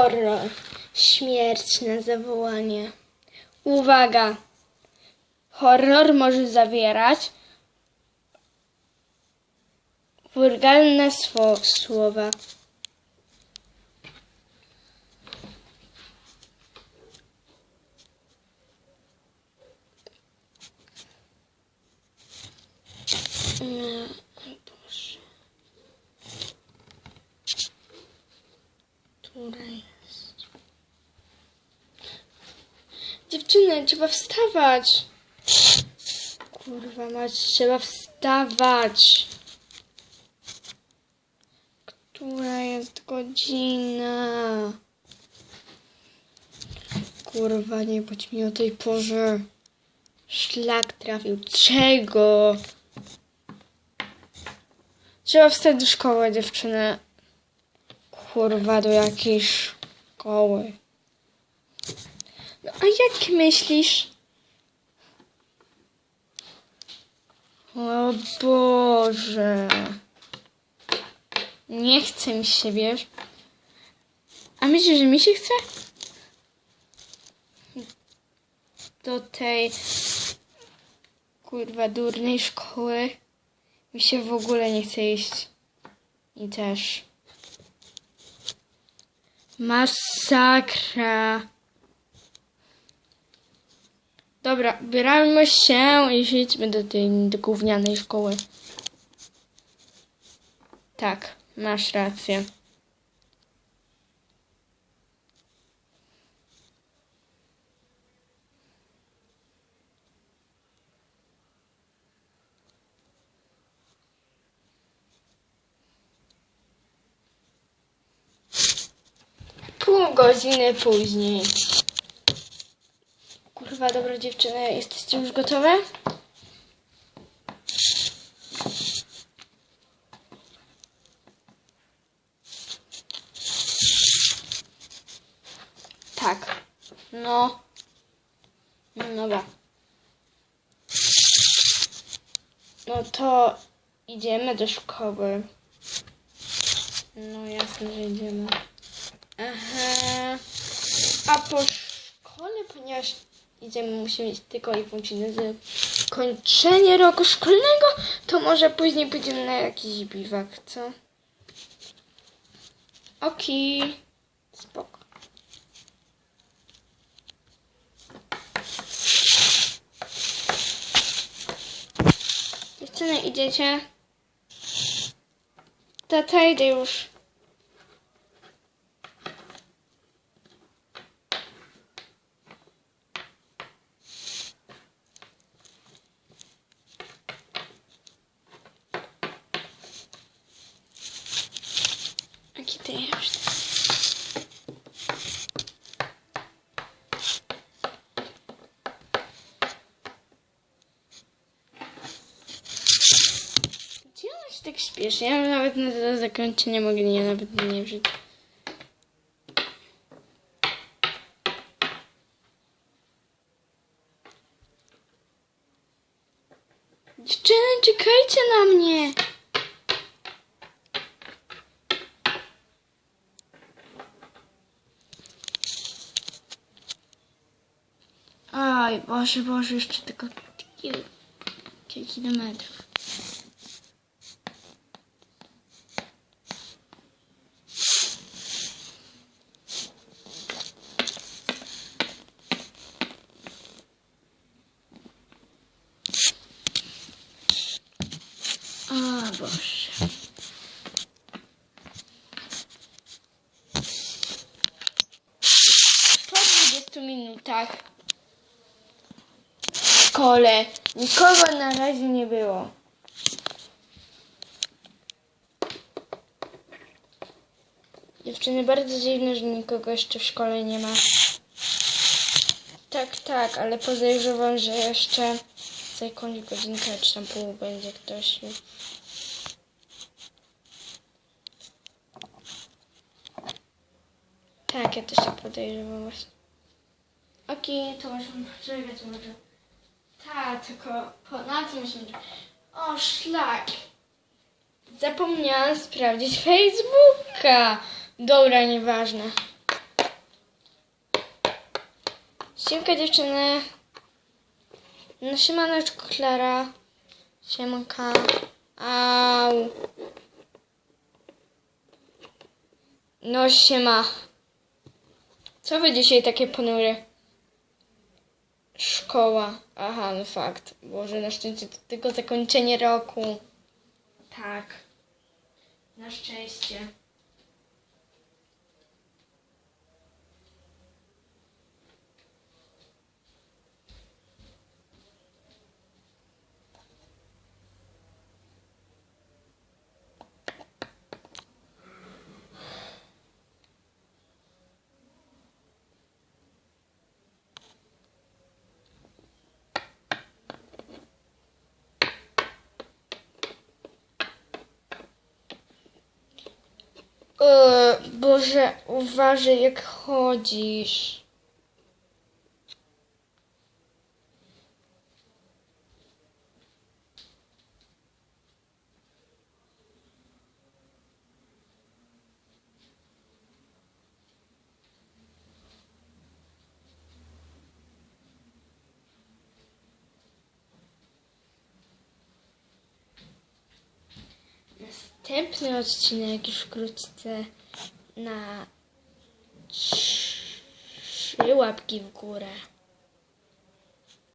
Horror. Śmierć na zawołanie. Uwaga! Horror może zawierać wulgarne słowa. Nie, Boże. Która jest? Dziewczyny, trzeba wstawać. Kurwa mać, trzeba wstawać. Która jest godzina? Kurwa, nie bądź mi o tej porze. Szlak trafił. Czego? Trzeba wstać do szkoły, dziewczyny. Kurwa, do jakiejś szkoły. No a jak myślisz? O Boże. Nie chce mi się, wiesz? A myślisz, że mi się chce? Do tej kurwa durnej szkoły mi się w ogóle nie chce iść. I też. Masakra. Dobra, bieramy się i idźmy do tej gównianej szkoły. Tak, masz rację. Pół godziny później. Kurwa, dobra dziewczyny, jesteście już gotowe? Tak. No. No dobra. No to idziemy do szkoły. No jasne, że idziemy. Aha. A po szkole, ponieważ idziemy, musimy mieć tylko i wyłącznie z kończenie roku szkolnego, to może później pójdziemy na jakiś biwak, co? Oki. Spoko. Dziewczyny, idziecie? Tata, idę już. Śpieszy? Ja nawet na to zakończenie mogę nie nawet nie wziąć. Dziewczyny, czekajcie na mnie! Aj, Boże, Boże, jeszcze tylko kil- kilka kilometrów. O Po 20 minutach w szkole nikogo na razie nie było. Dziewczyny, bardzo dziwne, że nikogo jeszcze w szkole nie ma. Tak, tak, ale podejrzewam, że jeszcze za jakąś godzinkę czy tam pół będzie ktoś. Tak, ja też tak podejrzewam właśnie. Okej, to możemy poczekać może. Tak, tylko po, na co musimy... O, szlak! Zapomniałam sprawdzić Facebooka. Dobra, nieważne. Siemka dziewczyny. No siemaneczko Klara. Siemanka. Au. No siema. Co wy dzisiaj takie ponury? Szkoła. Aha, no fakt. Boże, na szczęście to tylko zakończenie roku. Tak. Na szczęście. Boże, uważaj jak chodzisz. Następny odcinek już wkrótce na trzy łapki w górę.